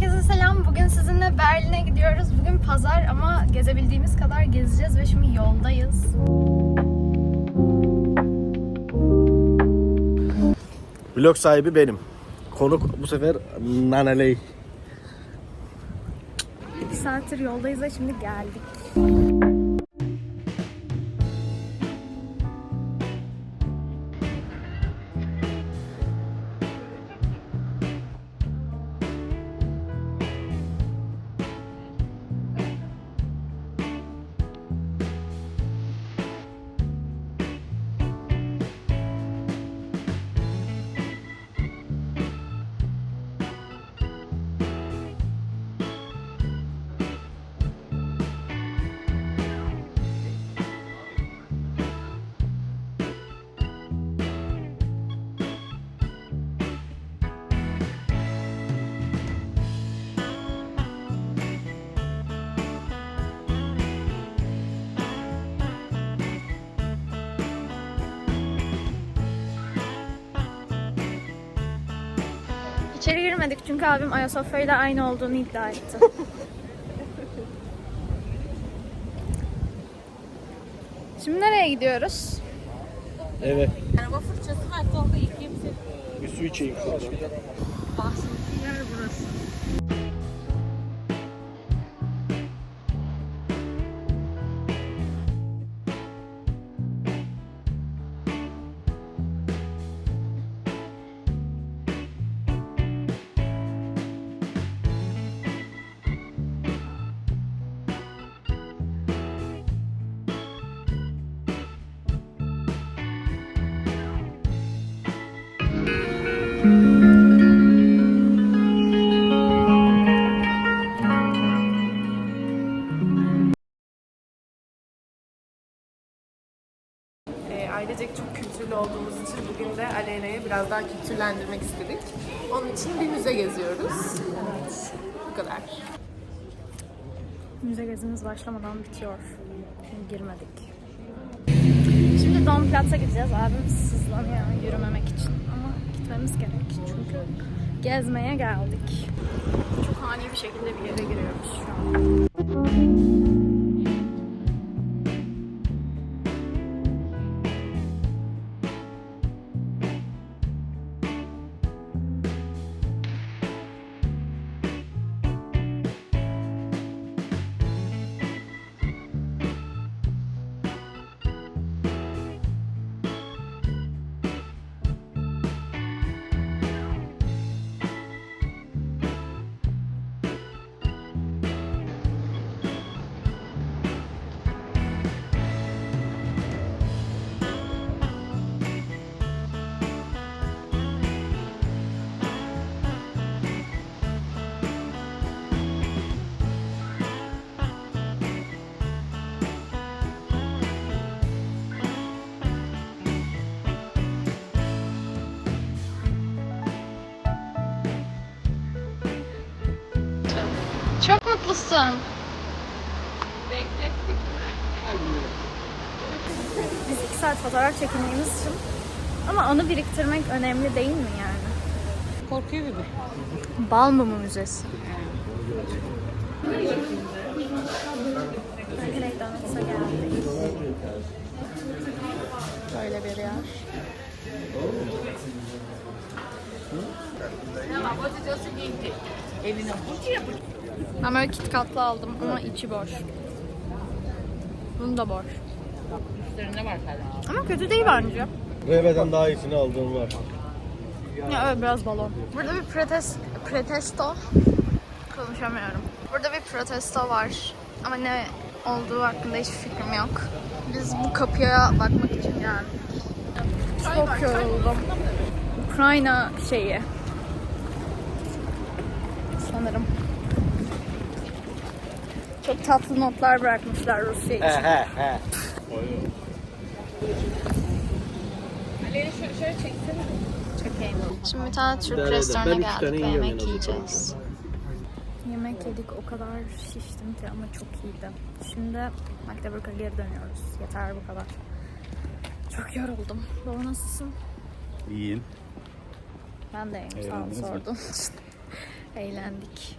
Herkese selam. Bugün sizinle Berlin'e gidiyoruz. Bugün pazar ama gezebildiğimiz kadar gezeceğiz ve şimdi yoldayız. Vlog sahibi benim. Konuk bu sefer Naneley. Bir saattir yoldayız ve şimdi geldik. İçeri girmedik çünkü abim Ayasofya ile aynı olduğunu iddia etti. Şimdi nereye gidiyoruz? Evet. Araba fırçası var solda yıkayayım seni. Bir su içeyim şuradan. Bahsettiğim yer burası. Ailecek çok kültürlü olduğumuz için bugün de Aleyna'yı biraz daha kültürlendirmek istedik. Onun için bir müze geziyoruz. Bu kadar. Müze gezimiz başlamadan bitiyor. Girmedik. Şimdi Don Platz'a gideceğiz. Abim sızlanıyor yürümemek için. Ama gitmemiz gerek. Çünkü gezmeye geldik. Çok ani bir şekilde bir yere giriyoruz şu an. Çok mutlusun. Biz iki saat fotoğraf çekildiğimiz için ama anı biriktirmek önemli değil mi yani? Korkuyor gibi. Bal Mumu Müzesi. Geldik. Böyle bir yer. Evine burcu Ben böyle KitKat'lı aldım ama içi boş. Bunu da boş. Üstlerinde var sadece. Ama kötü değil bence. Rebe'den daha iyisini aldığım var. Ya evet biraz balon. Burada bir protes protesto konuşamıyorum. Burada bir protesto var. Ama ne olduğu hakkında hiç fikrim yok. Biz bu kapıya bakmak için geldik. Çok yoruldum. Ukrayna şeyi. Sanırım. Çok tatlı notlar bırakmışlar Rusya için. he he. Aleyna şöyle, şöyle çeksene. Çekeyim. Şimdi bir tane Türk üç geldik ve yemek yiyeceğiz. Yemek yedik o kadar şiştim ki ama çok iyiydi. Şimdi Magdeburg'a geri dönüyoruz. Yeter bu kadar. Çok yoruldum. Baba nasılsın? İyiyim. Ben de iyiyim. Sağ ol sorduğun için. Eğlendik.